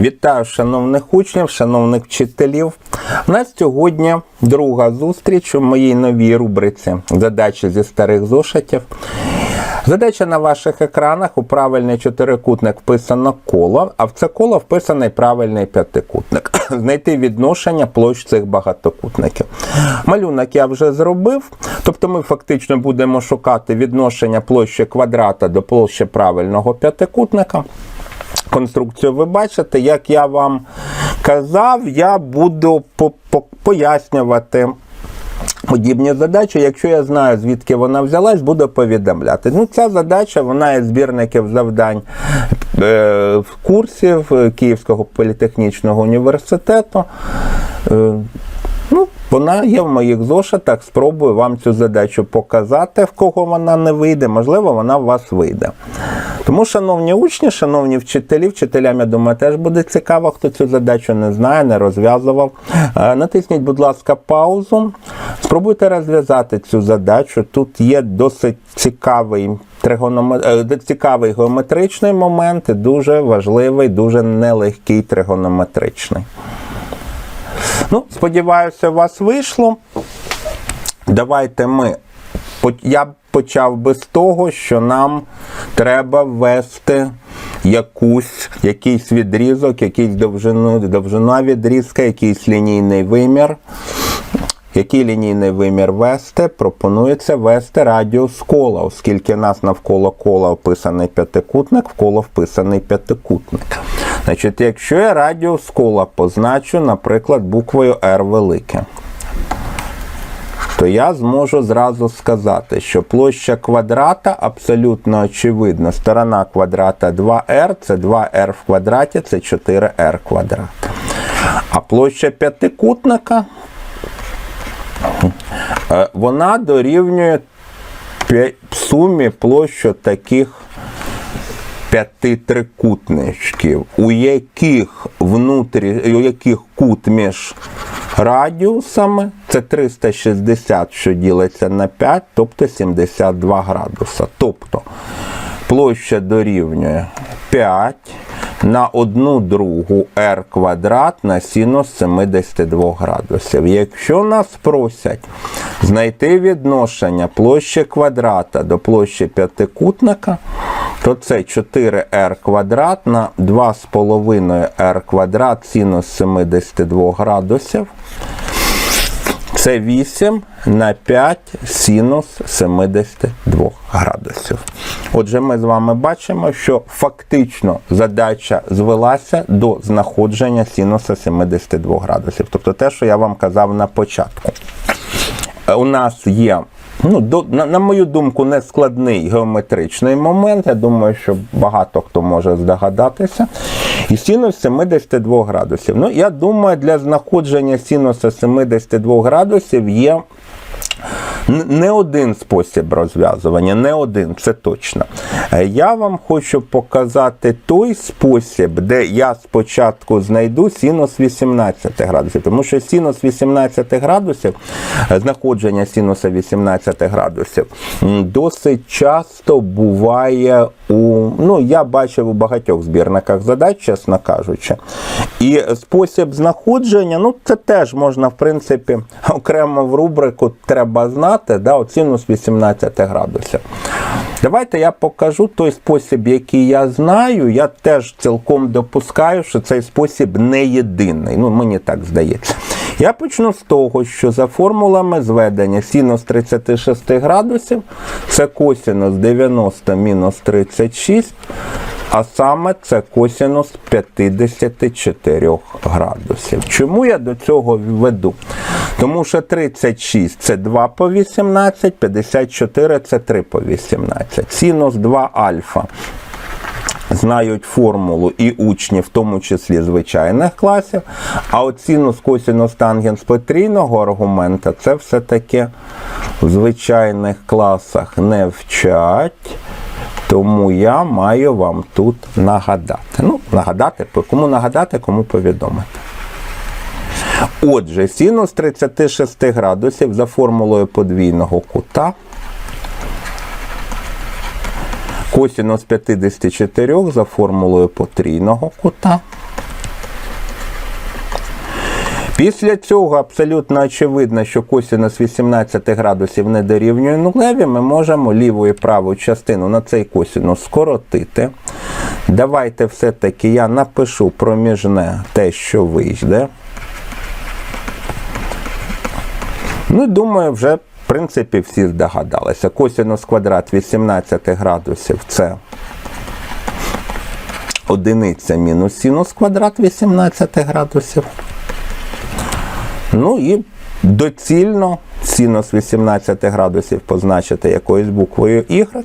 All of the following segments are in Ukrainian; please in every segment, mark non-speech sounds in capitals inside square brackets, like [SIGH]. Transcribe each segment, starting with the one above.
Вітаю шановних учнів, шановних вчителів. У нас сьогодні друга зустріч у моїй новій рубриці Задачі зі старих зошитів. Задача на ваших екранах у правильний чотирикутник вписано коло, а в це коло вписаний правильний п'ятикутник. [CLEARS THROAT] Знайти відношення площ цих багатокутників. Малюнок я вже зробив, тобто ми фактично будемо шукати відношення площі квадрата до площі правильного п'ятикутника. Конструкцію ви бачите, як я вам казав, я буду по- по- пояснювати подібні задачі. Якщо я знаю, звідки вона взялась, буду повідомляти. Ну, ця задача, вона із збірників завдань е, курсів е, Київського політехнічного університету. Е, Ну, вона є в моїх зошитах. Спробую вам цю задачу показати, в кого вона не вийде. Можливо, вона в вас вийде. Тому, шановні учні, шановні вчителі, вчителям, я думаю, теж буде цікаво, хто цю задачу не знає, не розв'язував. Е, Натисніть, будь ласка, паузу. Спробуйте розв'язати цю задачу. Тут є досить цікавий. тригономе- е, Цікавий геометричний момент, і дуже важливий, дуже нелегкий тригонометричний. Ну, сподіваюся, у вас вийшло. Давайте ми. Я почав би з того, що нам треба ввести якусь, якийсь відрізок, якийсь довжину, довжина відрізка, якийсь лінійний вимір. Який лінійний вимір вести? Пропонується вести радіус кола, оскільки у нас навколо кола описаний п'ятикутник, в коло вписаний п'ятикутник. Значить, якщо я радіус кола позначу, наприклад, буквою R велике, то я зможу зразу сказати, що площа квадрата абсолютно очевидна. Сторона квадрата 2r, це 2r в квадраті, це 4r квадрат. А площа п'ятикутника Е, вона дорівнює сумі площу таких п'яти трикутничків, у яких внутрі, у яких кут між радіусами це 360, що ділиться на 5, тобто 72 градуса. Тобто площа дорівнює 5 на одну другу r квадрат на синус 72 градусів. Якщо нас просять знайти відношення площі квадрата до площі п'ятикутника, то це 4r квадрат на 2,5r квадрат синус 72 градусів. Це 8 на 5 синус 72 градусів. Отже, ми з вами бачимо, що фактично задача звелася до знаходження синуса 72 градусів. Тобто те, що я вам казав на початку. Е, У нас є, ну, до, на, на мою думку, нескладний геометричний момент. Я думаю, що багато хто може здогадатися. І синус 72 градусів. Ну, я думаю, для знаходження синуса 72 градусів є не один спосіб розв'язування, не один, це точно. Е, Я вам хочу показати той спосіб, де я спочатку знайду синус 18 градусів, тому що синус 18 градусів, е, знаходження синуса 18 градусів, досить часто буває у, ну, я бачив у багатьох збірниках задач, чесно кажучи. І спосіб знаходження, ну, це теж можна, в принципі, [LAUGHS] окремо в рубрику треба знати, да, синус 18 градусів. Давайте я покажу той спосіб, який я знаю. Я теж цілком допускаю, що цей спосіб не єдиний. Ну, мені так здається. Я почну з того, що за формулами зведення синус 36 градусів це косинус 90 мінус 36, а саме це косинус 54 градусів. Чому я до цього веду? Тому що 36 це 2 по 18, 54 це 3 по 18. Синус 2 альфа знають формулу і учні, в тому числі звичайних класів. А от синус, косинус, тангенс потрійного аргумента це все-таки в звичайних класах не вчать. Тому я маю вам тут нагадати. Ну, нагадати, кому нагадати, кому повідомити. Отже, синус 36 градусів за формулою подвійного кута косінус 54 за формулою потрійного кута Після цього абсолютно очевидно, що косинус 18 градусів не дорівнює нулеві, ми можемо ліву і праву частину на цей косинус скоротити. Давайте все-таки я напишу проміжне те, що вийде. Ну, думаю, вже, в принципі, всі здогадалися. Косинус квадрат 18 градусів це одиниця мінус синус квадрат 18 градусів. Ну і доцільно синус 18 градусів позначити якоюсь буквою Y.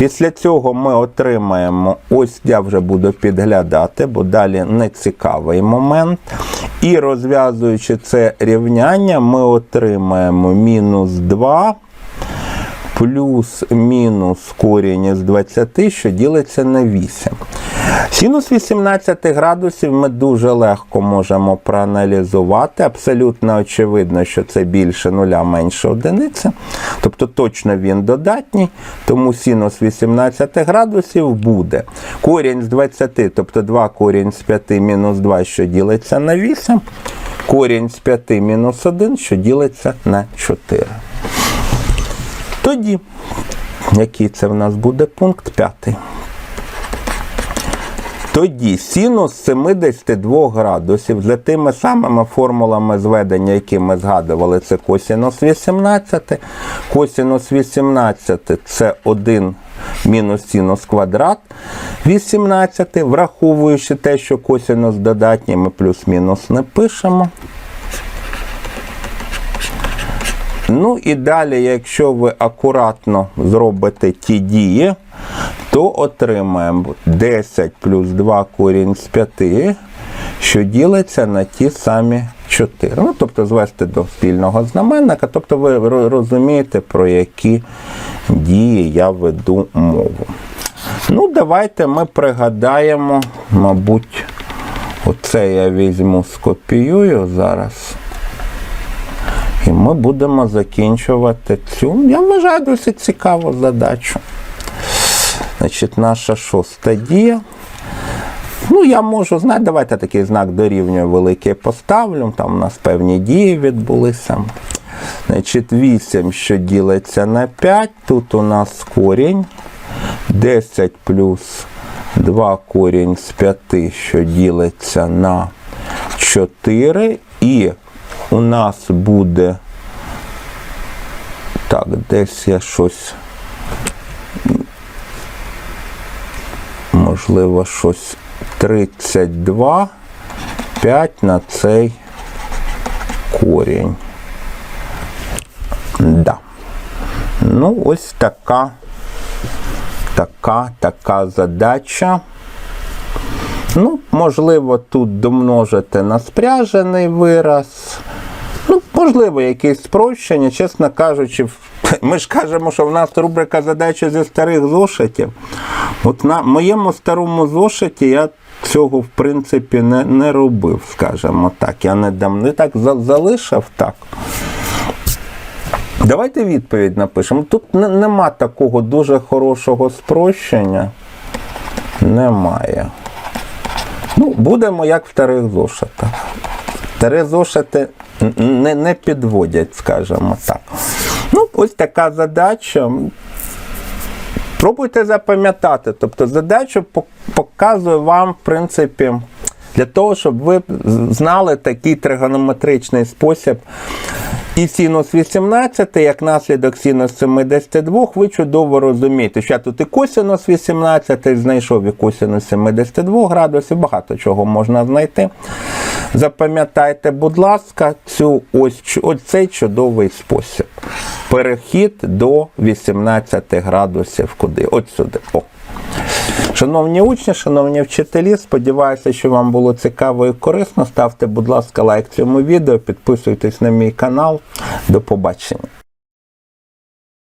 Після цього ми отримаємо, ось я вже буду підглядати, бо далі не цікавий момент. І розв'язуючи це рівняння, ми отримаємо мінус 2 плюс-мінус корінь із 20, що ділиться на 8. Синус 18 градусів ми дуже легко можемо проаналізувати. Абсолютно очевидно, що це більше нуля, менше одиниці. Тобто точно він додатній, тому синус 18 градусів буде. Корінь з 20, тобто 2 корінь з 5 мінус 2, що ділиться на 8. Корінь з 5 мінус 1, що ділиться на 4. Тоді, який це в нас буде пункт 5. Тоді синус 72 градусів за тими самими формулами зведення, які ми згадували, це косинус 18. Косинус 18 це 1 мінус синус квадрат 18, враховуючи те, що косинус додатній, ми плюс-мінус не пишемо. Ну і далі, якщо ви акуратно зробите ті дії, то отримаємо 10 плюс 2 корінь з 5, що ділиться на ті самі 4. Ну, тобто звести до спільного знаменника. Тобто ви розумієте, про які дії я веду мову. Ну, давайте ми пригадаємо, мабуть, оце я візьму, скопіюю зараз. І ми будемо закінчувати цю, я вважаю, досить цікаву задачу. Значить, наша шоста дія. Ну, я можу, знаєте, давайте такий знак дорівнює великий поставлю. Там у нас певні дії відбулися. Значить, 8, що ділиться на 5. Тут у нас корінь. 10 плюс 2 корінь з 5, що ділиться на 4. І у нас буде. Так, десь я щось. Можливо, щось 32, 5 на цей корінь. Да. Ну, ось така, така, така задача. Ну, можливо, тут домножити на спряжений вираз. Можливо, якесь спрощення, чесно кажучи, [LAUGHS] ми ж кажемо, що в нас рубрика задачі зі старих зошитів. От на моєму старому зошиті я цього, в принципі, не, не робив, скажімо так. Я не дам не так залишив так. Давайте відповідь напишемо. Тут не- нема такого дуже хорошого спрощення. Немає. Ну, будемо як в старих зошитах. Зошити не, не підводять, скажімо так. Ну, ось така задача. Пробуйте запам'ятати. Тобто задачу показую вам, в принципі, для того, щоб ви знали такий тригонометричний спосіб. І синус 18, як наслідок синус 72, ви чудово розумієте, що я тут і косинус 18 знайшов, і косинус 72 градусів, багато чого можна знайти. Запам'ятайте, будь ласка, цю ось, ось цей чудовий спосіб. Перехід до 18 градусів куди? От сюди. О. Шановні учні, шановні вчителі, сподіваюся, що вам було цікаво і корисно. Ставте, будь ласка, лайк цьому відео, підписуйтесь на мій канал. До побачення.